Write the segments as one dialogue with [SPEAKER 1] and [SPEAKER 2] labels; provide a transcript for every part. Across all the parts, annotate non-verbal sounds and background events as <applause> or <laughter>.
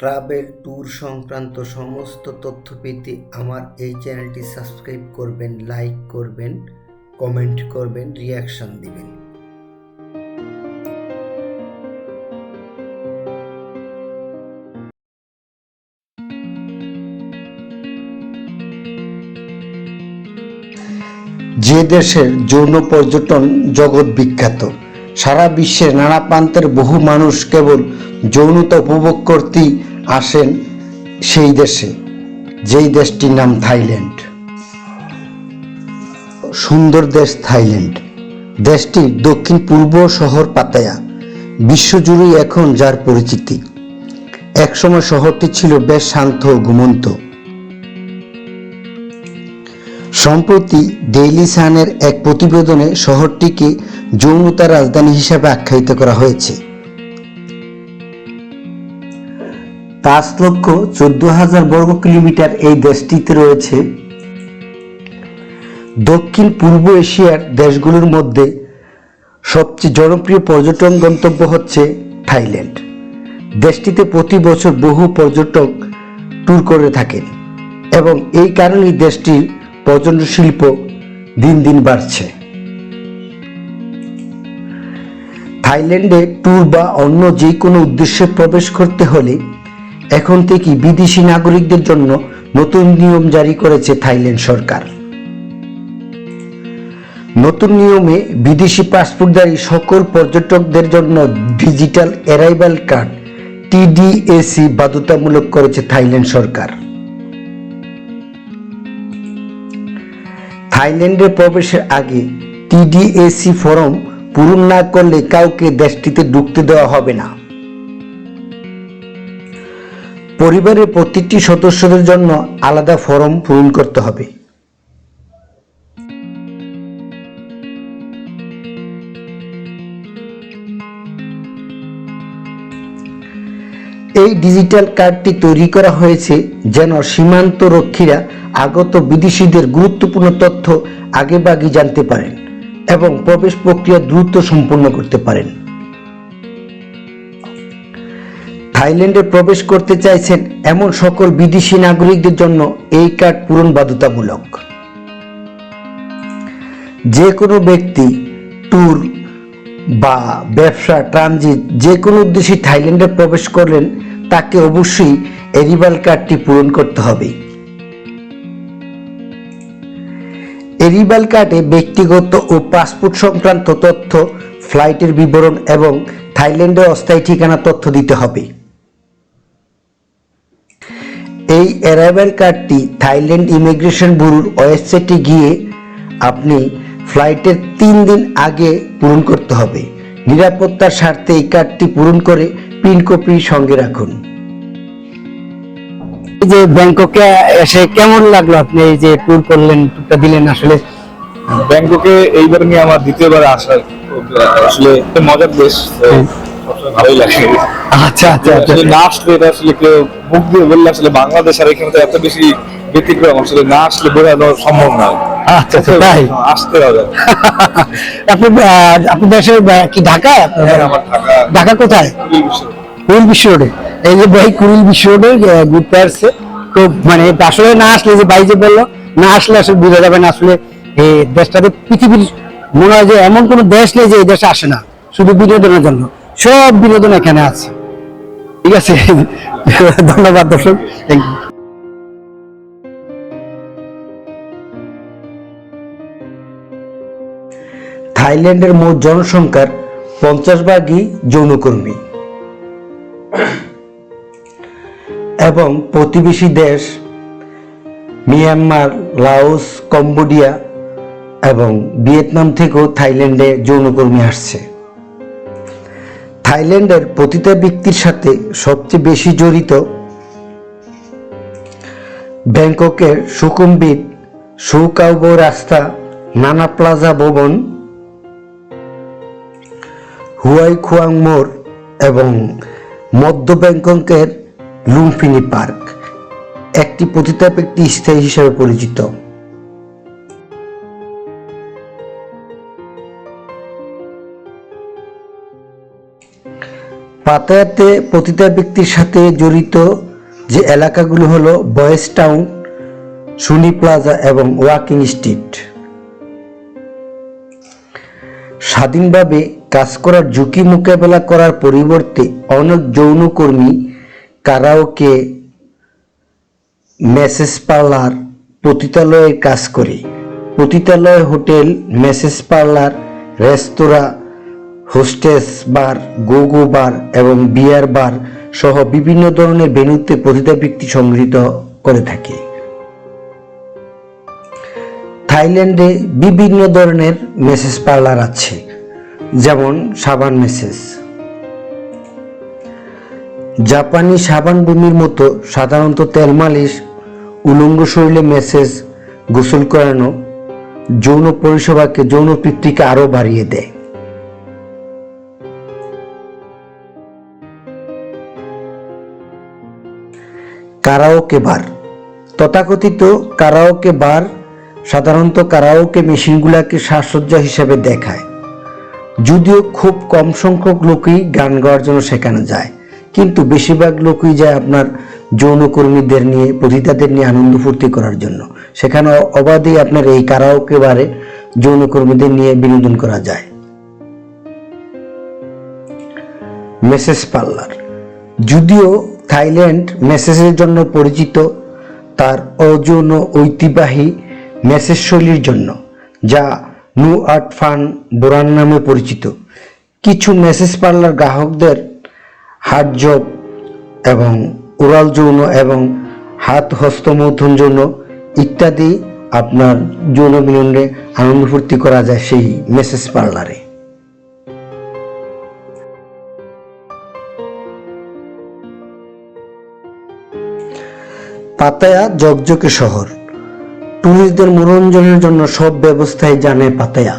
[SPEAKER 1] Travel tour সংক্রান্ত সমস্ত তথ্য পেতে আমার এই চ্যানেলটি সাবস্ক্রাইব করবেন, লাইক করবেন, কমেন্ট করবেন, রিয়াকশন দিবেন। যে দেশের যৌন পর্যটন জগৎ বিখ্যাত, সারা বিশ্বের নানা প্রান্তের বহু মানুষ কেবল যৌনতা উপভোগ করতেই আসেন সেই দেশে, যেই দেশটির নাম থাইল্যান্ড। সুন্দর দেশ থাইল্যান্ড। দেশটির দক্ষিণ পূর্ব শহর পাতায়া বিশ্বজুড়েই এখন যার পরিচিতি। একসময় শহরটি ছিল বেশ শান্ত ও ঘুমন্ত। সম্প্রতি ডেইলি সানের এক প্রতিবেদনে শহরটিকে যৌনতা রাজধানী হিসাবে আখ্যায়িত করা হয়েছে। পাঁচ লক্ষ চোদ্দ হাজার বর্গ কিলোমিটার এই দেশটিতে রয়েছে। দক্ষিণ পূর্ব এশিয়ার দেশগুলোর মধ্যে সবচেয়ে জনপ্রিয় পর্যটন গন্তব্য হচ্ছে থাইল্যান্ড। দেশটিতে প্রতি বছর বহু পর্যটক ট্যুর করে থাকেন এবং এই কারণেই দেশটির পর্যটন শিল্প দিন দিন বাড়ছে। থাইল্যান্ডে ট্যুর বা অন্য যে কোনো উদ্দেশ্যে প্রবেশ করতে হলে এখন থেকে বিদেশি নাগরিকদের জন্য নতুন নিয়ম জারি করেছে থাইল্যান্ড সরকার। নতুন নিয়মে বিদেশি পাসপোর্টধারী সকল পর্যটকদের জন্য ডিজিটাল অ্যারাইভাল কার্ড, টিডিএসি বাধ্যতামূলক করেছে থাইল্যান্ড সরকার। থাইল্যান্ডে প্রবেশের আগে টিডিএসি ফর্ম পূরণ না করলে কাউকে দেশটিতে ঢুকতে দেওয়া হবে না। পরিবারের প্রতিটি সদস্যদের জন্য আলাদা ফর্ম পূরণ করতে হবে। এই ডিজিটাল কার্ডটি তৈরি করা হয়েছে যেন সীমান্ত রক্ষীরা আগত বিদেশিদের গুরুত্বপূর্ণ তথ্য আগেভাগে জানতে পারেন এবং প্রবেশ প্রক্রিয়া দ্রুত সম্পন্ন করতে পারেন। থাইল্যান্ডে প্রবেশ করতে চাইছেন এমন সকল বিদেশি নাগরিকদের জন্য এই কার্ড পূরণ বাধ্যতামূলক যে কোনো ব্যক্তি, ট্যুর বা ব্যবসা, ট্রানজিট, যে কোনো উদ্দেশ্যে থাইল্যান্ডে প্রবেশ করলেন, তাকে অবশ্যই এরিবাল কার্ডটি পূরণ করতে হবে। এরিবাল কার্ডে ব্যক্তিগত ও পাসপোর্ট সংক্রান্ত তথ্য, ফ্লাইটের বিবরণ এবং থাইল্যান্ডের অস্থায়ী ঠিকানা তথ্য দিতে হবে। এই অ্যারাইভাল কার্ডটি থাইল্যান্ড ইমিগ্রেশন ব্যুরোর ওয়েবসাইটে গিয়ে আপনি ফ্লাইটের তিন দিন আগে পূরণ করতে হবে। নিরাপত্তার স্বার্থে এই কার্ডটি পূরণ করে প্রিন্ট কপি সঙ্গে রাখুন।
[SPEAKER 2] এই যে ব্যাংককে এসে কেমন লাগল আপনি এই যে ট্যুর করলেন ট্যুরটা দিলেন আসলে?
[SPEAKER 3] ব্যাংককে এইবার নিয়ে আমার দ্বিতীয়বার আসা খুব, আসলে মজার দেশ
[SPEAKER 2] হ্যাঁ।
[SPEAKER 3] ভালোই লাগে।
[SPEAKER 2] আচ্ছা আচ্ছা আচ্ছা।
[SPEAKER 3] আসলে না আসলে এটা আসলে কেউ মুখ দিয়ে বললে আসলে বাংলাদেশ আর এখানে তো এত বেশি ব্যতিক্রম আসলে না আসলে বোঝানো সম্ভব নয়
[SPEAKER 2] আচ্ছা তাই? <laughs>
[SPEAKER 3] আসতে হবে। <laughs>
[SPEAKER 2] আপনি আপনি দেশের কি ঢাকা
[SPEAKER 3] ঢাকা।
[SPEAKER 2] ঢাকা কোথায়?
[SPEAKER 3] কুড়িল বিশ্ব
[SPEAKER 2] রোডে। এই যে ভাই কুড়িল বিশ্ব রোডে ঘুরতে আসছে। তো মানে আসলে না আসলে যে ভাই যে বলল না আসলে আসলে বোঝা যাবে না আসলে এই দেশটাতে পৃথিবীর মনে হয় যে এমন কোনো দেশ নেই যে এই দেশে আসে না। শুধু বিনোদনের জন্য। সব বিনোদন এখানে আছে। ঠিক আছে? ধন্যবাদ, দর্শক। থ্যাংক ইউ
[SPEAKER 1] থাইল্যান্ডের মোট জনসংখ্যার পঞ্চাশ ভাগই যৌনকর্মী। এবং প্রতিবেশী দেশ মিয়ানমার, লাওস, কম্বোডিয়া এবং ভিয়েতনাম থেকেও থাইল্যান্ডে যৌনকর্মী আসছে। থাইল্যান্ডের প্রতিটা ব্যক্তির সাথে সবচেয়ে বেশি জড়িত ব্যাংককের সুকুম্বিত সুকাউবো রাস্তা নানা প্লাজা ভবন, হুয়াই খুয়াং মোড় এবং মধ্য ব্যাংককের লুমফিনি পার্ক, একটি পতিতাপ একটি স্থায়ী হিসাবে পরিচিত। পাতায়াতে পতিতা ব্যক্তির সাথে জড়িত যে এলাকাগুলো হলো বয়েস টাউন, সুনি প্লাজা এবং ওয়াকিং স্ট্রিট। স্বাধীনভাবে কাজ করার ঝুঁকি মোকাবেলা করার পরিবর্তে অনেক যৌনকর্মী, কারাওকে, মেসেজ পার্লার, পতিতালয়ে কাজ করে। পতিতালয় হোটেল, মেসেজ পার্লার, রেস্তোরাঁ hostess bar go go bar এবং বিয়ার বার সহ বিভিন্ন ধরনের ভেন্যুতে ব্যক্তি সংগৃহীত করে থাকে। থাইল্যান্ডে বিভিন্ন ধরনের মেসেজ পার্লার আছে, যেমন সাবান মেসেজ। জাপানি সাবান ভূমির মতো সাধারণত তেল মালিশ, উলঙ্গ শরীরে মেসেজ গোসল করানো, যৌন পরিষেবাকে যৌন তৃপ্তিকে আরও বাড়িয়ে দেয়। কারাওকে বার তথাকথিত কারাওকে বার সাধারণত কারাওকে মেশিনগুলোকে সাজসজ্জা হিসেবে দেখায়। যদিও খুব কম সংখ্যক লোকই গান গাওয়ার জন্য সেখানে যায়। কিন্তু বেশিরভাগ লোকই যায় আপনার যৌনকর্মীদের নিয়ে, পতিতাদের নিয়ে আনন্দ ফুর্তি করার জন্য। সেখানে অবাধেই আপনার এই কারাওকে বারে যৌনকর্মীদের নিয়ে বিনোদন করা যায়। Massage parlour. যদিও থাইল্যান্ড মেসেজের জন্য পরিচিত, তার অযৌন ঐতিহ্যবাহী মেসেজ শৈলীর জন্য, যা নু আর্ট ফান বোরান নামে পরিচিত। কিছু মেসেজ পার্লার গ্রাহকদের হাত জব এবং ওরাল যৌন এবং হাত হস্তমৈথুন যৌন ইত্যাদি আপনার যৌন বিনোদনে আনন্দ ফুর্তি করা যায় সেই মেসেজ পার্লারে। পাতায়া জগজকে শহর। টুরিস্টদের মনোরঞ্জনের জন্য সব ব্যবস্থাই জানে পাতায়া।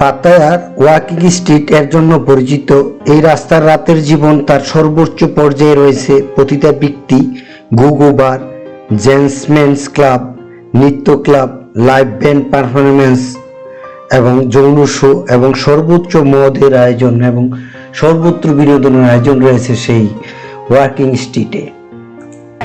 [SPEAKER 1] পাতায়ার ওয়াকিং স্ট্রিট এর জন্য পরিচিত। এই রাস্তার রাতের জীবন তার সর্বোচ্চ পর্যায়ে রয়েছে প্রতিটা ব্যক্তি, গুগু বার জেন্টসম্যানস ক্লাব, নৃত্য ক্লাব, লাইভ ব্যান্ড পারফরমেন্স এবং যৌন শো এবং সর্বোচ্চ মদের আয়োজন এবং সর্বত্র বিনোদনের আয়োজন রয়েছে সেই ওয়ার্কিং স্ট্রিটে।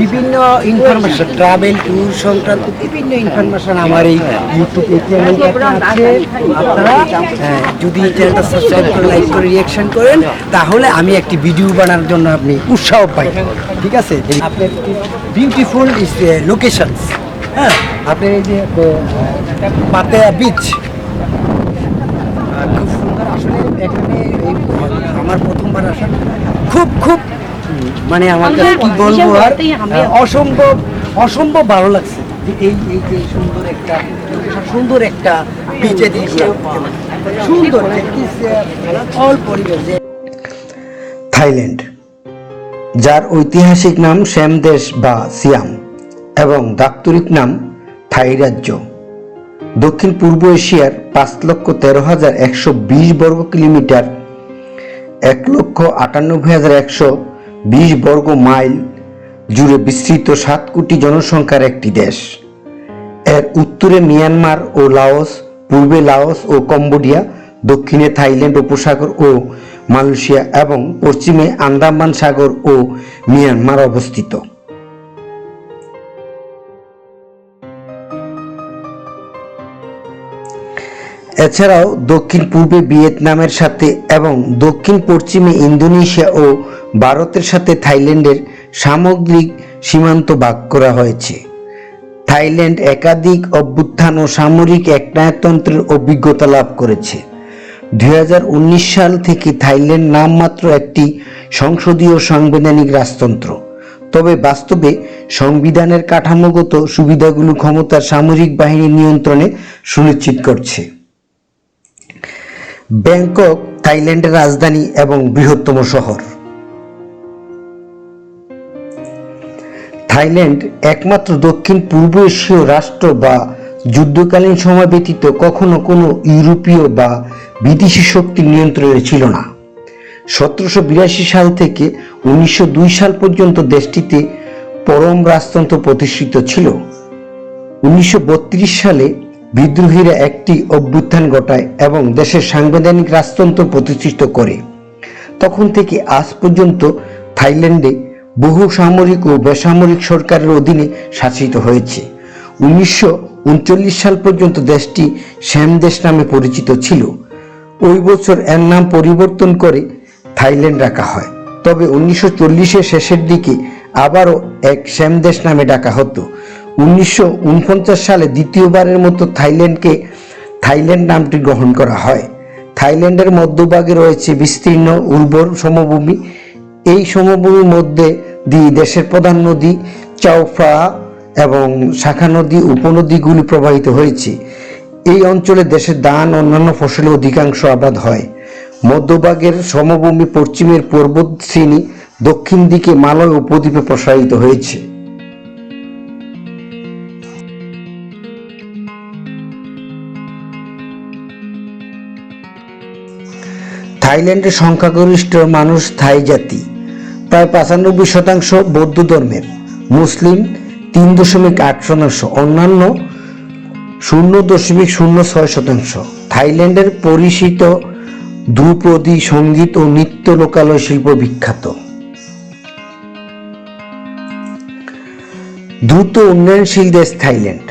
[SPEAKER 2] বিভিন্ন ইনফরমেশন ট্রাভেল ট্যুর সংক্রান্ত বিভিন্ন ইনফরমেশন আমার এই ইউটিউব চ্যানেলটা আছে। আপনারা যদি চ্যানেলটা সাবস্ক্রাইব করে লাইক করে রিয়াকশন করেন, তাহলে আমি একটি ভিডিও বানানোর জন্য আপনি উৎসাহ পাই। ঠিক আছে? আপনার বিউটিফুল ইস লোকেশনস হ্যাঁ? আপনি এই যে পাতেয়া বিচ খুব সুন্দর। আসলে এখানে এই প্রথমবার আসা। খুব খুব মানে আমার কাছে কি বলব আর অসম্ভব অসম্ভব ভালো লাগছে যে এই এই যে সুন্দর একটা সুন্দর একটা বিচে দিয়ে সুন্দর অল পরিবেশ।
[SPEAKER 1] থাইল্যান্ড যার ঐতিহাসিক নাম শ্যামদেশ বা সিয়াম এবং দাপ্তরিক নাম থাই রাজ্য। দক্ষিণ পূর্ব এশিয়ার পাঁচ লক্ষ তেরো হাজার একশো বিশ বর্গ কিলোমিটার এক লক্ষ আটানব্বই হাজার একশো বিশ বর্গ মাইল জুড়ে বিস্তৃত সাত কোটি জনসংখ্যার একটি দেশ। এর উত্তরে মিয়ানমার ও লাওস, পূর্বে লাওস ও কম্বোডিয়া, দক্ষিণে থাইল্যান্ড উপসাগর ও মালয়েশিয়া এবং পশ্চিমে আন্দামান সাগর ও মিয়ানমার অবস্থিত। এছাড়াও দক্ষিণ পূর্বে ভিয়েতনামের সাথে এবং দক্ষিণ পশ্চিমে ইন্দোনেশিয়া ও ভারতের সাথে থাইল্যান্ডের সামগ্রিক সীমান্ত ভাগ করা হয়েছে। থাইল্যান্ড একাধিক অভ্যুত্থান ও সামরিক একনায়তন্ত্রের অভিজ্ঞতা লাভ করেছে। দু হাজার উনিশ সাল থেকে থাইল্যান্ড নামমাত্র একটি সংসদীয় সাংবিধানিক রাজতন্ত্র। তবে বাস্তবে সংবিধানের কাঠামোগত সুবিধাগুলো ক্ষমতার সামরিক বাহিনী নিয়ন্ত্রণে সুনিশ্চিত করছে। ব্যাংকক, থাইল্যান্ডের রাজধানী এবং বৃহত্তম শহর। থাইল্যান্ড একমাত্র দক্ষিণ পূর্ব এশীয় রাষ্ট্র বা যুদ্ধকালীন সময় ব্যতীত কখনো কোনো ইউরোপীয় বা বিদেশি শক্তির নিয়ন্ত্রণে ছিল না। সতেরোশো বিরাশি সাল থেকে উনিশশো দুই সাল পর্যন্ত দেশটিতে পরম রাজতন্ত্র প্রতিষ্ঠিত ছিল। উনিশশো বত্রিশ সালে বিদ্রোহীরা একটি অভ্যুত্থান ঘটায় এবং দেশের সাংবিধানিক রাজতন্ত্র প্রতিষ্ঠিত করে। তখন থেকে আজ পর্যন্ত থাইল্যান্ডে বহু সামরিক ও বেসামরিক সরকারের অধীনে শাসিত হয়েছে। উনিশশো উনচল্লিশ সাল পর্যন্ত দেশটি শ্যাম দেশ নামে পরিচিত ছিল। ওই বছর এর নাম পরিবর্তন করে থাইল্যান্ড রাখা হয়। তবে উনিশশো চল্লিশের শেষের দিকে আবারও এক শ্যাম দেশ নামে ডাকা হতো। উনিশশো উনপঞ্চাশ সালে দ্বিতীয়বারের মতো থাইল্যান্ডকে, থাইল্যান্ড নামটি গ্রহণ করা হয়। থাইল্যান্ডের মধ্যভাগে রয়েছে বিস্তীর্ণ উর্বর সমভূমি। এই সমভূমির মধ্যে দিয়ে দেশের প্রধান নদী চাওফ্রা এবং শাখা নদী, উপনদীগুলি প্রবাহিত হয়েছে। এই অঞ্চলে দেশের ধান, অন্যান্য ফসলের অধিকাংশ আবাদ হয়। মধ্যভাগের সমভূমি পশ্চিমের পর্বত শ্রেণি দক্ষিণ দিকে মালয় উপদ্বীপে প্রসারিত হয়েছে। থাইল্যান্ডের সংখ্যাগরিষ্ঠ মানুষ থাই জাতি। প্রায় পঁচানব্বই শতাংশ বৌদ্ধ ধর্মের। মুসলিম তিন দশমিক আট শতাংশ, অন্যান্য শূন্য দশমিক শূন্য ছয় শতাংশ। থাইল্যান্ডের পরিচিত ধ্রুপদী সংগীত ও নৃত্য লোকালয় শিল্প বিখ্যাত। দ্রুত উন্নয়নশীল দেশ থাইল্যান্ড।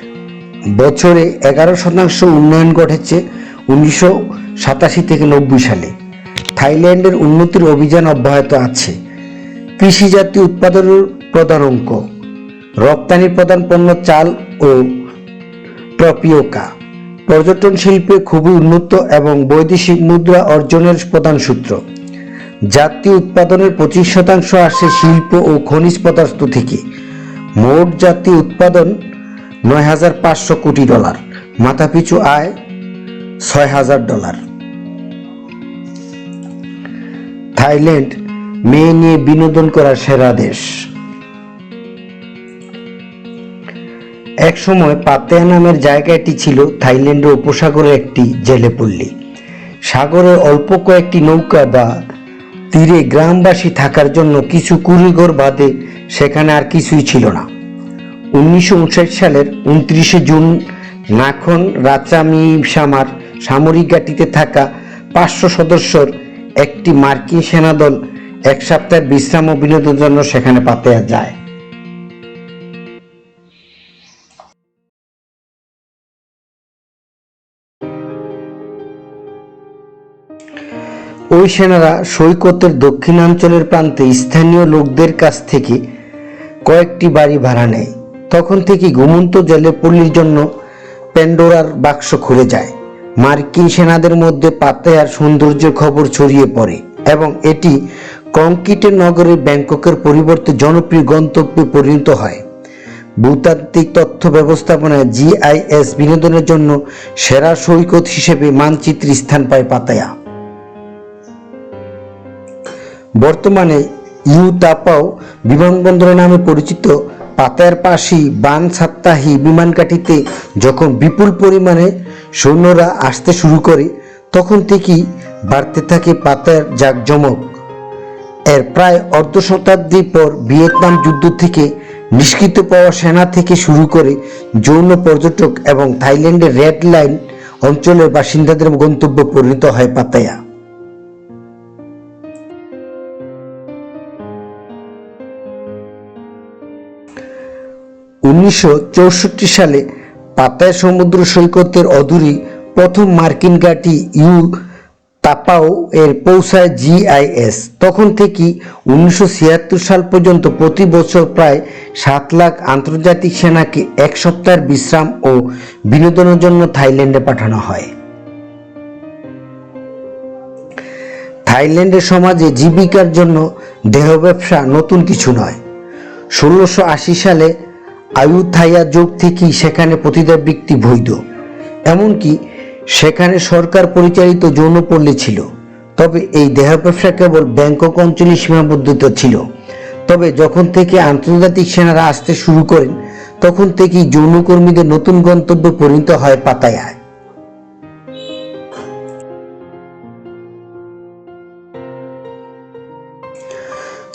[SPEAKER 1] বছরে এগারো শতাংশ উন্নয়ন ঘটেছে উনিশশো সাতাশি থেকে নব্বই সালে। থাইল্যান্ডের উন্নতির অভিযান অব্যাহত আছে। কৃষিজাতীয় উৎপাদনের প্রধান অঙ্ক রপ্তানি প্রধান পণ্য চাল ও ট্রপিওকা। পর্যটন শিল্পে খুবই উন্নত এবং বৈদেশিক মুদ্রা অর্জনের প্রধান সূত্র। জাতীয় উৎপাদনের পঁচিশ শতাংশ আসে শিল্প ও খনিজ পদার্থ থেকে। মোট জাতীয় উৎপাদন নয় হাজার পাঁচশো কোটি ডলার, মাথাপিছু আয় ছয় হাজার ডলার। থাইল্যান্ড মেয়ে নিয়ে বিনোদন করার সেরা দেশ। এক সময় পাতেয়া নামের জায়গাটি ছিল থাইল্যান্ডের উপসাগরের একটি জেলেপল্লী সাগরে অল্প কয়েকটি নৌকা বা তীরে গ্রামবাসী থাকার জন্য কিছু কুড়িঘর বাদে সেখানে আর কিছুই ছিল না। উনিশশো উনষাট সালের উনত্রিশে জুন নাখন রাচামিসামার সামরিক ঘাঁটিতে থাকা পাঁচশো সদস্যর একটি মার্কিন সেনাদল এক সপ্তাহের বিশ্রাম ও বিনোদনের জন্য সেখানে পাতেয়া যায়। ওই সেনারা সৈকতের দক্ষিণাঞ্চলের প্রান্তে স্থানীয় লোকদের কাছ থেকে কয়েকটি বাড়ি ভাড়া নেয়। তখন থেকে ঘুমন্ত জেলে পল্লীর জন্য প্যান্ডোরার বাক্স খুলে যায়। মার্কিন সেনাদের মধ্যে পাতায়ার সৌন্দর্যের খবর ছড়িয়ে পড়ে এবং এটি কংক্রিটের নগরের ব্যাংককের পরিবর্তে জনপ্রিয় গন্তব্যে পরিণত হয়। ভূতাত্ত্বিক তথ্য ব্যবস্থাপনায় জিআইএস বিনোদনের জন্য সেরা সৈকত হিসেবে মানচিত্রে স্থান পায় পাতায়া। বর্তমানে ইউ তাপাও বিমানবন্দর নামে পরিচিত পাতায়ার পাশি বান সাপ্তাহী বিমানঘাটিতে যখন বিপুল পরিমাণে সৈন্যরা আসতে শুরু করে, তখন থেকেই বাড়তে থাকে পাতায়ার জাকজমক। এর প্রায় অর্ধ শতাব্দী পর ভিয়েতনাম যুদ্ধ থেকে নিষ্কৃত পাওয়া সেনা থেকে শুরু করে যৌন পর্যটক এবং থাইল্যান্ডের রেড লাইন অঞ্চলের বাসিন্দাদের গন্তব্য পরিণত হয় পাতায়া। উনিশশো চৌষট্টি সালে পাতায় সমুদ্র সৈকতের অদূরে প্রথম মার্কিন ঘাঁটি ইউ তাপাও এর পৌঁছায় জিআইএস তখন থেকে উনিশশো ছিয়াত্তর সাল পর্যন্ত প্রতি বছর প্রায় সাত লাখ আন্তর্জাতিক সেনাকে এক সপ্তাহের বিশ্রাম ও বিনোদনের জন্য থাইল্যান্ডে পাঠানো হয়। থাইল্যান্ডের সমাজে জীবিকার জন্য দেহ ব্যবসা নতুন কিছু নয়। ষোলোশো সালে আয়ুথাইয়া যোগ থেকেই সেখানে প্রতিটা ব্যক্তি বৈধ। এমনকি সেখানে সরকার পরিচালিত যৌন যৌনপল্লী ছিল। তবে এই দেহ ব্যবসা কেবল ব্যাংকক অঞ্চলে সীমাবদ্ধিত ছিল। তবে যখন থেকে আন্তর্জাতিক সেনারা আসতে শুরু করেন, তখন থেকেই যৌনকর্মীদের নতুন গন্তব্যে পরিণত হয় পাতায়ায়।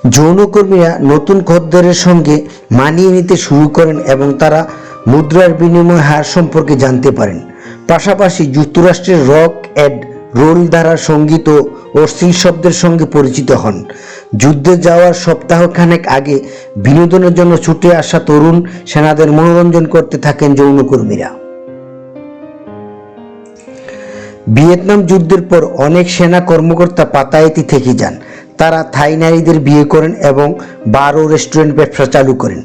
[SPEAKER 1] যৌনকর্মীরা নতুন খদ্দেরের সঙ্গে মানিয়ে নিতে শুরু করেন এবং তারা মুদ্রার বিনিময় হার সম্পর্কে জানতে পারেন। পাশাপাশি যুক্তরাষ্ট্রের রক অ্যাড রোল দ্বারা সংগীত ও অশ্লীল শব্দের সঙ্গে পরিচিত হন। যুদ্ধে যাওয়ার সপ্তাহখানেক আগে বিনোদনের জন্য ছুটে আসা তরুণ সেনাদের মনোরঞ্জন করতে থাকেন যৌনকর্মীরা। ভিয়েতনাম যুদ্ধের পর অনেক সেনা কর্মকর্তা পাতায়েতি থেকে যান। তারা থাই নারীদের বিয়ে করেন এবং বার রেস্টুরেন্ট ব্যবসা চালু করেন।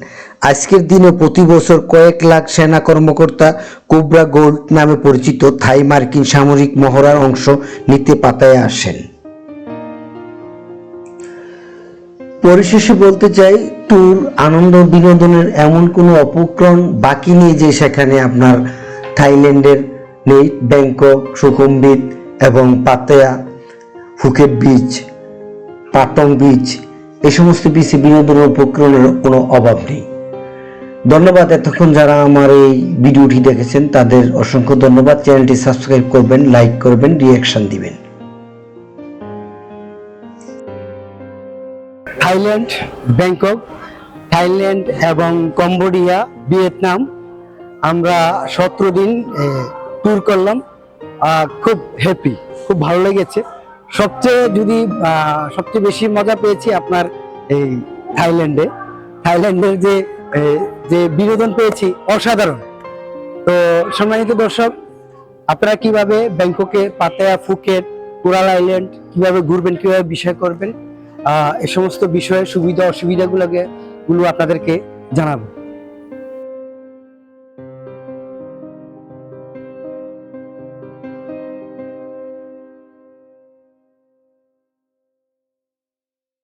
[SPEAKER 1] আজকের দিনে প্রতি বছর কয়েক লাখ সেনা কর্মকর্তা কোবরা গোল্ড নামে পরিচিত থাই মার্কিন সামরিক মহড়ার অংশ নিতে পাতায় আসেন। পরিশেষে বলতে চাই, ট্যুর, আনন্দ বিনোদনের এমন কোনো উপক্রম বাকি নেই যে সেখানে আপনার থাইল্যান্ডের নেই, ব্যাংকক সুকুম্বিত এবং Pattaya, Phuket beach Patong beach এই সমস্ত বিচে বিনোদনের উপক্রমের কোনো অভাব নেই। ধন্যবাদ এতক্ষণ যারা আমার এই ভিডিওটি দেখেছেন, তাদের অসংখ্য ধন্যবাদ। চ্যানেলটি সাবস্ক্রাইব করবেন, লাইক করবেন রিয়াকশন দিবেন।
[SPEAKER 2] থাইল্যান্ড, ব্যাংকক, থাইল্যান্ড এবং কম্বোডিয়া, ভিয়েতনাম। আমরা সতেরো দিন ট্যুর করলাম। খুব হ্যাপি খুব ভালো লেগেছে। সবচেয়ে যদি সবচেয়ে বেশি মজা পেয়েছি আপনার এই থাইল্যান্ডে। থাইল্যান্ডের যে যে বিনোদন পেয়েছি, অসাধারণ। তো সম্মানিত দর্শক, আপনারা কীভাবে ব্যাংককে, পাতায়া, ফুকেট, কোরাল আইল্যান্ড কীভাবে ঘুরবেন, কীভাবে বিষয় করবেন এ সমস্ত বিষয়ে সুবিধা, অসুবিধাগুলোকে গুলো আপনাদেরকে জানাব।